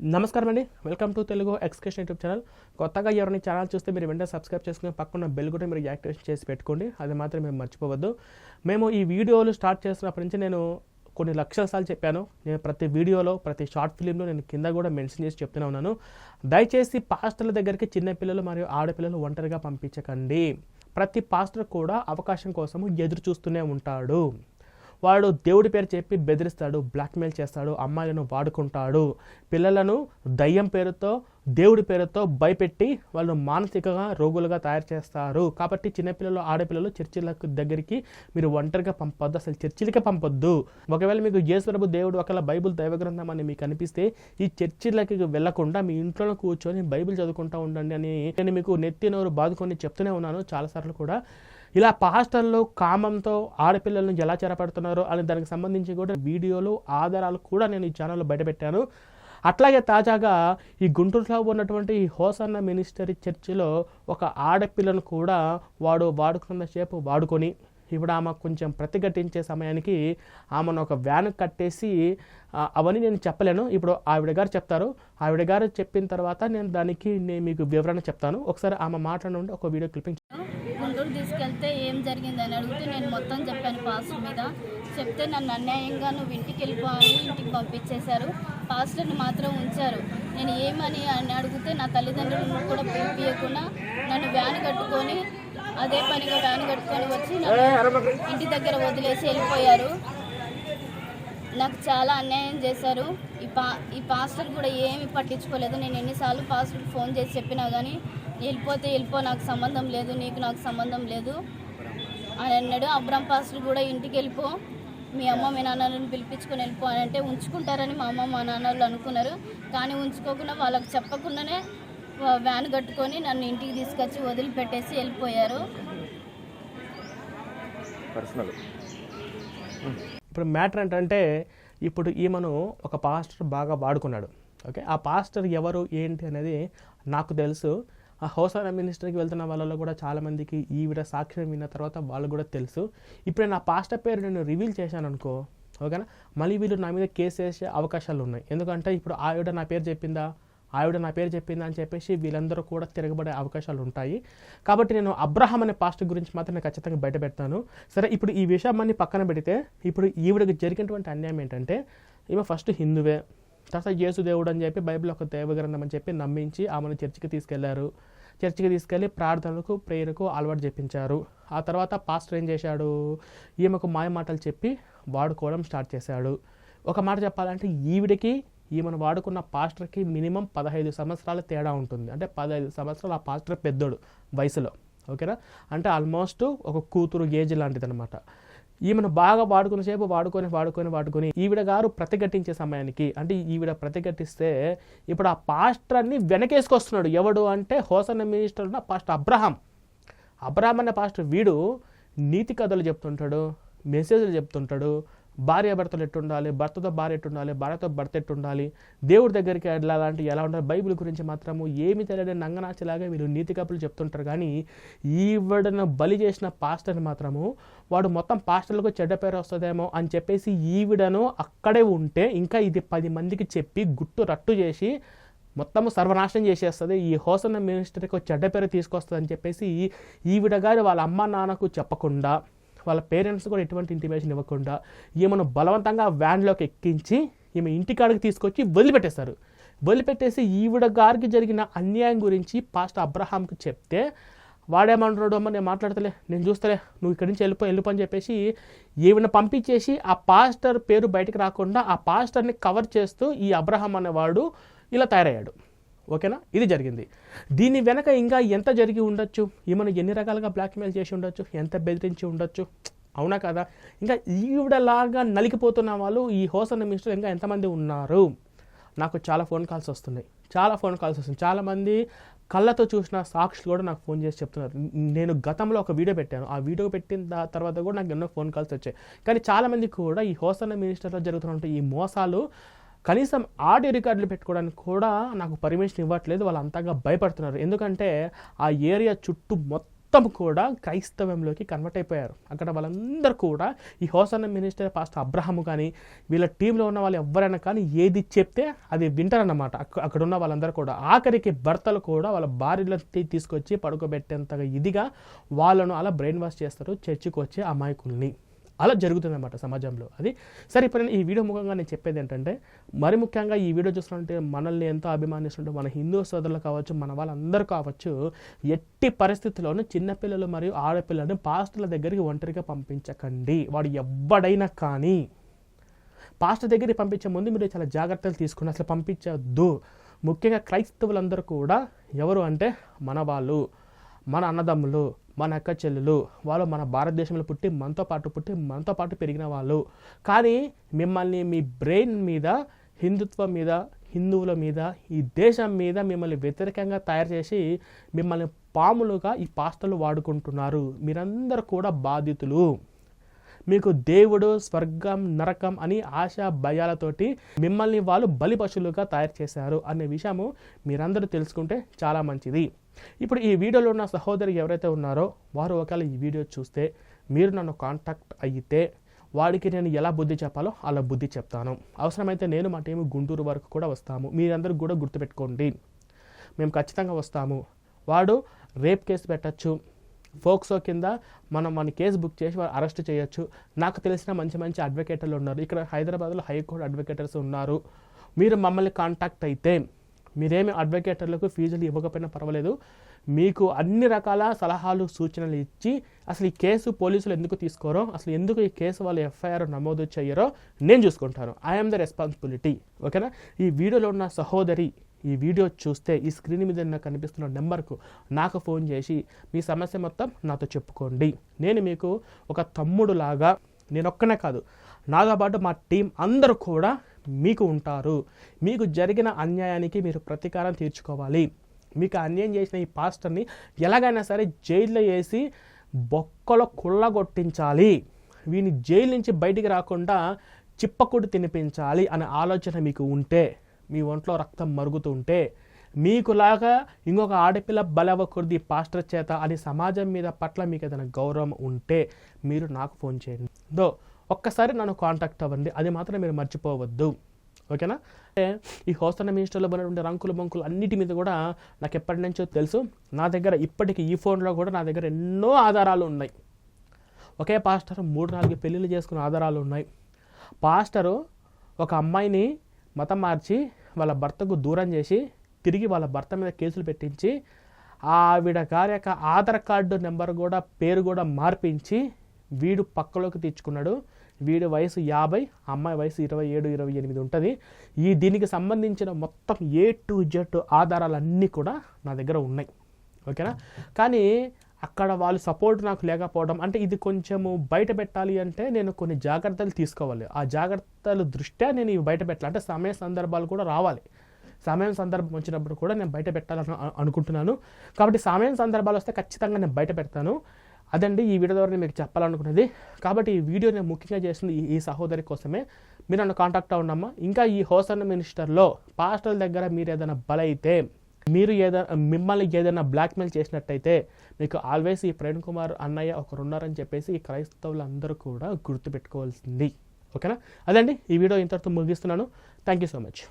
నమస్కారం అండి. Welcome to Telugu ఎక్స్కేషన్ యూట్యూబ్ ఛానల్ కొత్తగా ఎవరైనా ఛానల్ చూస్తే మీరు వెంటనే సబ్స్క్రైబ్ చేసుకుని పక్కన బెల్ కూడా మీరు యాక్టివేషన్ చేసి పెట్టుకోండి. అది మాత్రం మేము మర్చిపోవద్దు. మేము ఈ వీడియోలు స్టార్ట్ చేస్తున్నప్పటి నుంచి నేను కొన్ని లక్షల సార్లు చెప్పాను. నేను ప్రతి వీడియోలో ప్రతి షార్ట్ ఫిలింలో నేను కింద కూడా మెన్షన్ చేసి చెప్తూనే ఉన్నాను. దయచేసి పాస్టర్ల దగ్గరికి చిన్నపిల్లలు మరియు ఆడపిల్లలు ఒంటరిగా పంపించకండి. ప్రతి పాస్టర్ కూడా అవకాశం కోసము ఎదురు చూస్తూనే ఉంటాడు. వాడు దేవుడి పేరు చెప్పి బెదిరిస్తాడు బ్లాక్మెయిల్ చేస్తాడు అమ్మాయిలను వాడుకుంటాడు. పిల్లలను దయ్యం పేరుతో దేవుడి పేరుతో భయపెట్టి వాళ్ళు మానసికంగా రోగులుగా తయారు చేస్తారు. కాబట్టి చిన్నపిల్లలు ఆడపిల్లలు చర్చిలకు దగ్గరికి మీరు ఒంటరిగా పంపొద్దు అసలు చర్చిలకే పంపొద్దు. ఒకవేళ మీకు యేసుప్రభు దేవుడు ఒకవేళ బైబుల్ దైవగ్రంథం అని మీకు అనిపిస్తే ఈ చర్చిలకి వెళ్ళకుండా మీ ఇంట్లోనే కూర్చొని బైబిల్ చదువుకుంటూ ఉండండి అని నేను మీకు నెత్తి నోరు బాదుకొని చెప్తూనే ఉన్నాను. చాలాసార్లు కూడా ఇలా పాస్టర్లు కామంతో ఆడపిల్లలను ఎలా చెరపడుతున్నారో అని దానికి సంబంధించి కూడా వీడియోలు ఆధారాలు కూడా నేను ఈ ఛానల్లో బయటపెట్టాను. అట్లాగే తాజాగా ఈ గుంటూరులో ఉన్నటువంటి ఈ హోసన్న మినిస్టరీ చర్చిలో ఒక ఆడపిల్లను కూడా వాడు వాడుకున్న సేపు వాడుకొని ఇప్పుడు ఆమె కొంచెం ప్రతిఘటించే సమయానికి ఆమెను ఒక వ్యాన్ కట్టేసి అవన్నీ నేను చెప్పలేను. ఇప్పుడు ఆవిడ గారు చెప్తారు. ఆవిడ గారు చెప్పిన తర్వాత నేను దానికి నేను మీకు వివరణ చెప్తాను. ఒకసారి ఆమె మాట్లాడి ఒక వీడియో క్లిప్పింగ్ గుంటూరు తీసుకెళ్తే ఏం జరిగిందని అడిగితే నేను మొత్తం చెప్పాను పాస్టర్ మీద. చెప్తే నన్ను అన్యాయంగా నువ్వు ఇంటికి వెళ్ళిపోవాలి అని ఇంటికి పంపించేశారు. పాస్టర్ని మాత్రం ఉంచారు. నేను ఏమని అని అడిగితే నా తల్లిదండ్రులను కూడా పిలిపియకుండా నన్ను వ్యాన్ కట్టుకొని అదే పనిగా వ్యాన్ కట్టుకొని వచ్చి ఇంటి దగ్గర వదిలేసి వెళ్ళిపోయారు. నాకు చాలా అన్యాయం చేశారు. ఈ పా ఈ పాస్టర్ కూడా ఏమి పట్టించుకోలేదు. నేను ఎన్నిసార్లు పాస్టర్కి ఫోన్ చేసి చెప్పినా కానీ వెళ్ళిపోతే వెళ్ళిపో నాకు సంబంధం లేదు నీకు నాకు సంబంధం లేదు అని అన్నాడు. అబ్రామ్ పాస్టర్ కూడా ఇంటికి వెళ్ళిపో మీ అమ్మ మీ నాన్నలను పిలిపించుకొని వెళ్ళిపో అని అంటే ఉంచుకుంటారని మా అమ్మ మా నాన్నలు అనుకున్నారు. కానీ ఉంచుకోకుండా వాళ్ళకి చెప్పకుండానే వ్యాన్ కట్టుకొని నన్ను ఇంటికి తీసుకొచ్చి వదిలిపెట్టేసి వెళ్ళిపోయారు. పర్సనల్. ఇప్పుడు మ్యాటర్ ఏంటంటే ఇప్పుడు ఈమెను ఒక పాస్టర్ బాగా వాడుకున్నాడు. ఓకే? ఆ పాస్టర్ ఎవరు ఏంటి అనేది నాకు తెలుసు. ఆ హౌసాన మినిస్టర్కి వెళ్తున్న వాళ్ళలో కూడా చాలామందికి ఈవిడ సాక్ష్యం విన్న తర్వాత వాళ్ళు కూడా తెలుసు. ఇప్పుడు నా పాస్టర్ పేరు నేను రివీల్ చేశాను అనుకో ఓకేనా? మళ్ళీ వీళ్ళు నా మీద కేసు వేసే అవకాశాలు ఉన్నాయి. ఎందుకంటే ఇప్పుడు ఆవిడ నా పేరు చెప్పిందా? ఆవిడ నా పేరు చెప్పింది అని చెప్పేసి వీళ్ళందరూ కూడా తిరగబడే అవకాశాలు ఉంటాయి. కాబట్టి నేను అబ్రహం అనే పాస్టర్ గురించి మాత్రం నేను ఖచ్చితంగా బయట పెడతాను. సరే ఇప్పుడు ఈ విషయాన్ని పక్కన పెడితే ఇప్పుడు ఈవిడకి జరిగినటువంటి అన్యాయం ఏంటంటే ఈమె ఫస్ట్ హిందువే. తర్వాత యేసు దేవుడు అని చెప్పి బైబిల్ ఒక దేవగ్రంథం అని చెప్పి నమ్మించి ఆమెను చర్చికి తీసుకెళ్ళారు. చర్చికి తీసుకెళ్ళి ప్రార్థనలకు ప్రేయర్కు అలవాటు చెప్పించారు ఆ తర్వాత పాస్టర్ ఏం చేశాడు? ఈమెకు మాయ మాటలు చెప్పి వాడుకోవడం స్టార్ట్ చేశాడు. ఒక మాట చెప్పాలంటే ఈవిడికి ఈమెను వాడుకున్న పాస్టర్కి మినిమం పదహైదు సంవత్సరాల తేడా ఉంటుంది. అంటే పదహైదు సంవత్సరాలు ఆ పాస్టర్ పెద్దోడు వయసులో. ఓకేనా? అంటే ఆల్మోస్ట్ ఒక కూతురు ఏజ్ లాంటిది అనమాట ఈమెను బాగా వాడుకునే సేపు వాడుకొని వాడుకొని వాడుకొని ఈవిడ గారు ప్రతిఘటించే సమయానికి అంటే ఈవిడ ప్రతిఘటిస్తే ఇప్పుడు ఆ పాస్టర్ని వెనకేసుకొస్తున్నాడు. ఎవడు అంటే హోసన్న మినిస్టర్ ఉన్న పాస్టర్ అబ్రహాం. అబ్రహాం అనే పాస్టర్ వీడు నీతి కథలు చెప్తుంటాడు మెసేజ్లు చెప్తుంటాడు భార్య భర్తలు ఎట్టుండాలి? భర్తతో భార్య ఎట్టుండాలి? భార్యతో భర్త ఎట్టుండాలి? దేవుడి దగ్గరికి వెళ్ళాలంటే ఎలా ఉండాలి? బైబిల్ గురించి మాత్రము ఏమి తెలియని నంగనాచిలాగా వీళ్ళు నీతి కప్పులు చెప్తుంటారు. కానీ ఈవిడను బలి చేసిన పాస్టర్ని మాత్రము వాడు మొత్తం పాస్టర్లకు చెడ్డ పేరు వస్తుందేమో అని చెప్పేసి ఈవిడను అక్కడే ఉంటే ఇంకా ఇది పది మందికి చెప్పి గుట్టు రట్టు చేసి మొత్తము సర్వనాశనం చేసేస్తుంది. ఈ హోసన్న మినిస్టర్కి ఒక చెడ్డ పేరు తీసుకొస్తుంది అని చెప్పేసి ఈవిడ గారు వాళ్ళ అమ్మ నాన్నకు చెప్పకుండా వాళ్ళ పేరెంట్స్ కూడా ఎటువంటి ఇంటిమేషన్ ఇవ్వకుండా ఈమెను బలవంతంగా వ్యాన్లోకి ఎక్కించి ఈమె ఇంటికాడికి తీసుకొచ్చి వదిలిపెట్టేస్తారు వదిలిపెట్టేసి ఈవిడ గారికి జరిగిన అన్యాయం గురించి పాస్ట్ అబ్రహాంకి చెప్తే వాడేమంటున్నాడు అమ్మ? నేను మాట్లాడతలే నేను చూస్తలే నువ్వు ఇక్కడి నుంచి వెళ్ళిపో వెళ్ళిపో అని చెప్పేసి ఈవిడ పంపించేసి ఆ పాస్టర్ పేరు బయటకు రాకుండా ఆ పాస్టర్ని కవర్ చేస్తూ ఈ అబ్రహాం అనేవాడు ఇలా తయారయ్యాడు. ఓకేనా? ఇది జరిగింది. దీని వెనక ఇంకా ఎంత జరిగి ఉండొచ్చు? ఈమెను ఎన్ని రకాలుగా బ్లాక్మెయిల్ చేసి ఉండొచ్చు? ఎంత బెదిరించి ఉండొచ్చు? అవునా కదా? ఇంకా ఈవిడలాగా నలిగిపోతున్న వాళ్ళు ఈ హోసన్న మినిస్టర్ ఇంకా ఎంతమంది ఉన్నారు? నాకు చాలా ఫోన్ కాల్స్ వస్తున్నాయి. చాలా ఫోన్ కాల్స్ వస్తున్నాయి. చాలామంది కళ్ళతో చూసిన సాక్షులు కూడా నాకు ఫోన్ చేసి చెప్తున్నారు. నేను గతంలో ఒక వీడియో పెట్టాను. ఆ వీడియో పెట్టిన తర్వాత కూడా నాకు ఎన్నో ఫోన్ కాల్స్ వచ్చాయి. కానీ చాలామంది కూడా ఈ హోసన్న మినిస్టర్లో జరుగుతున్న ఈ మోసాలు కనీసం ఆడియో రికార్డులు పెట్టుకోవడానికి కూడా నాకు పర్మిషన్ ఇవ్వట్లేదు. వాళ్ళు అంతగా భయపడుతున్నారు. ఎందుకంటే ఆ ఏరియా చుట్టూ మొత్తం కూడా క్రైస్తవంలోకి కన్వర్ట్ అయిపోయారు. అక్కడ వాళ్ళందరూ కూడా ఈ హోసన్న మినిస్టర్ పాస్టర్ అబ్రహం కానీ వీళ్ళ టీంలో ఉన్న వాళ్ళు ఎవరైనా కానీ ఏది చెప్తే అది వింటారన్నమాట. అక్కడ ఉన్న వాళ్ళందరూ కూడా. ఆఖరికి భర్తలు కూడా వాళ్ళ భార్యలను తీసుకొచ్చి పడుకోబెట్టేంతగా ఇదిగా వాళ్ళను అలా బ్రెయిన్ వాష్ చేస్తారు. చర్చికి వచ్చే అమాయకుల్ని. అలా జరుగుతుందన్నమాట సమాజంలో. అది సరే ఇప్పుడు ఈ వీడియో ముఖంగా నేను చెప్పేది ఏంటంటే మరి ముఖ్యంగా ఈ వీడియో చూస్తుంటే మనల్ని ఎంతో అభిమానిస్తుంటే మన హిందూ సోదరులు కావచ్చు మన వాళ్ళందరూ కావచ్చు ఎట్టి పరిస్థితుల్లోనూ చిన్నపిల్లలు మరియు ఆడపిల్లలను పాస్టర్ల దగ్గరికి ఒంటరిగా పంపించకండి. వాడు ఎవ్వడైనా కానీ పాస్టర్ దగ్గరికి పంపించే ముందు మీరు చాలా జాగ్రత్తలు తీసుకుని అసలు పంపించవద్దు ముఖ్యంగా క్రైస్తవులందరూ కూడా ఎవరు అంటే మన వాళ్ళు మన అన్నదమ్ములు మన అక్క చెల్లెలు వాళ్ళు మన భారతదేశంలో పుట్టి మనతో పాటు పుట్టి మనతో పాటు పెరిగిన వాళ్ళు. కానీ మిమ్మల్ని మీ బ్రెయిన్ మీద హిందుత్వం మీద హిందువుల మీద ఈ దేశం మీద మిమ్మల్ని వ్యతిరేకంగా తయారు చేసి మిమ్మల్ని పాములుగా ఈ పాస్టర్లు వాడుకుంటున్నారు. మీరందరూ కూడా బాధితులు. మీకు దేవుడు స్వర్గం నరకం అని ఆశ భయాలతోటి మిమ్మల్ని వాళ్ళు బలి పశువులుగా తయారు చేశారు అనే విషయము మీరందరూ తెలుసుకుంటే చాలా మంచిది. ఇప్పుడు ఈ వీడియోలో ఉన్న సహోదరి ఎవరైతే ఉన్నారో వారు ఒకవేళ ఈ వీడియో చూస్తే మీరు నన్ను కాంటాక్ట్ అయితే వాడికి నేను ఎలా బుద్ధి చెప్పాలో అలా బుద్ధి చెప్తాను. అవసరమైతే నేను మా టీం గుంటూరు వరకు కూడా వస్తాము. మీరందరూ కూడా గుర్తుపెట్టుకోండి. మేము ఖచ్చితంగా వస్తాము. వాడు రేప్ కేసు పెట్టచ్చు. ఫోక్సో కింద మనం మన కేసు బుక్ చేసి వారు అరెస్ట్ చేయొచ్చు. నాకు తెలిసిన మంచి మంచి అడ్వకేటర్లు ఉన్నారు. ఇక్కడ హైదరాబాద్లో హైకోర్టు అడ్వకేటర్స్ ఉన్నారు. మీరు మమ్మల్ని కాంటాక్ట్ అయితే మీరేమి అడ్వకేటర్లకు ఫీజులు ఇవ్వకపోయినా పర్వాలేదు. మీకు అన్ని రకాల సలహాలు సూచనలు ఇచ్చి అసలు ఈ కేసు పోలీసులు ఎందుకు తీసుకోరో అసలు ఎందుకు ఈ కేసు వాళ్ళు ఎఫ్ఐఆర్ నమోదు చేయరో నేను చూసుకుంటాను. ఐఎమ్ ద రెస్పాన్సిబిలిటీ ఓకేనా? ఈ వీడియోలో ఉన్న సహోదరి ఈ వీడియో చూస్తే ఈ స్క్రీన్ మీద నాకు కనిపిస్తున్న నెంబర్కు నాకు ఫోన్ చేసి మీ సమస్య మొత్తం నాతో చెప్పుకోండి. నేను మీకు ఒక తమ్ముడు లాగా నేనొక్కనే కాదు నాతో పాటు మా టీం అందరూ కూడా మీకు ఉంటారు. మీకు జరిగిన అన్యాయానికి మీరు ప్రతీకారం తీర్చుకోవాలి. మీకు అన్యాయం చేసిన ఈ పాస్టర్ని ఎలాగైనా సరే జైల్లో వేసి బొక్కలో కుళ్ళగొట్టించాలి. వీని జైలు నుంచి బయటికి రాకుండా చిప్పకుడు తినిపించాలి అనే ఆలోచన మీకు ఉంటే మీ ఒంట్లో రక్తం మరుగుతూ ఉంటే మీకులాగా ఇంకొక ఆడపిల్ల బలవ్వకూడదు పాస్టర్ చేత అని సమాజం మీద పట్ల మీకు ఏదైనా గౌరవం ఉంటే మీరు నాకు ఫోన్ చేయండి. దో ఒక్కసారి నన్ను కాంటాక్ట్ అవ్వండి. అది మాత్రం మీరు మర్చిపోవద్దు. ఓకేనా? అంటే ఈ హోస్తన మినిస్టర్లో ఉన్నటువంటి రంకులు బంకులు అన్నిటి మీద కూడా నాకు ఎప్పటి నుంచో తెలుసు. నా దగ్గర ఇప్పటికి ఈ ఫోన్లో కూడా నా దగ్గర ఎన్నో ఆధారాలు ఉన్నాయి. ఒకే పాస్టర్ మూడు నాలుగు పెళ్ళిళ్ళు చేసుకున్న ఆధారాలు ఉన్నాయి. పాస్టరు ఒక అమ్మాయిని మతం మార్చి వాళ్ళ భర్తకు దూరం చేసి తిరిగి వాళ్ళ భర్త మీద కేసులు పెట్టించి ఆవిడ గారి యొక్క ఆధార్ కార్డు నెంబర్ కూడా పేరు కూడా మార్పించి వీడు పక్కలోకి తెచ్చుకున్నాడు. వీడి వయసు యాభై అమ్మాయి వయసు ఇరవై ఏడు ఇరవై ఎనిమిది ఉంటుంది. ఈ దీనికి సంబంధించిన మొత్తం ఏ టు జెడ్ ఆధారాలన్నీ కూడా నా దగ్గర ఉన్నాయి. ఓకేనా? కానీ అక్కడ వాళ్ళు సపోర్ట్ నాకు లేకపోవడం అంటే ఇది కొంచెము బయట పెట్టాలి అంటే నేను కొన్ని జాగ్రత్తలు తీసుకోవాలి. ఆ జాగ్రత్తలు దృష్ట్యా నేను ఇవి బయట పెట్టాలి. అంటే సమయ సందర్భాలు కూడా రావాలి. సమయం సందర్భం వచ్చినప్పుడు కూడా నేను బయట పెట్టాలని అనుకుంటున్నాను. కాబట్టి సమయం సందర్భాలు వస్తే ఖచ్చితంగా నేను బయట పెడతాను. అదండి ఈ వీడియో ద్వారా నేను మీకు చెప్పాలనుకున్నది. కాబట్టి ఈ వీడియో నేను ముఖ్యంగా చేసిన ఈ- సహోదరి కోసమే. మీరు నన్ను కాంటాక్ట్ అవ్వడమ్మా. ఇంకా ఈ హోసన్ మినిస్టర్లో పాస్టర్ల దగ్గర మీరు ఏదైనా బలైతే మీరు ఏదైనా మిమ్మల్ని ఏదైనా బ్లాక్మెయిల్ చేసినట్టయితే మీకు ఆల్వేస్ ఈ ప్రేమ్ కుమార్ అన్నయ్య ఒకరు ఉన్నారని చెప్పేసి ఈ క్రైస్తవులందరూ కూడా గుర్తుపెట్టుకోవాల్సింది. ఓకేనా? అదండి. ఈ వీడియో ఇంతవరకు ముగిస్తున్నాను. Thank you so much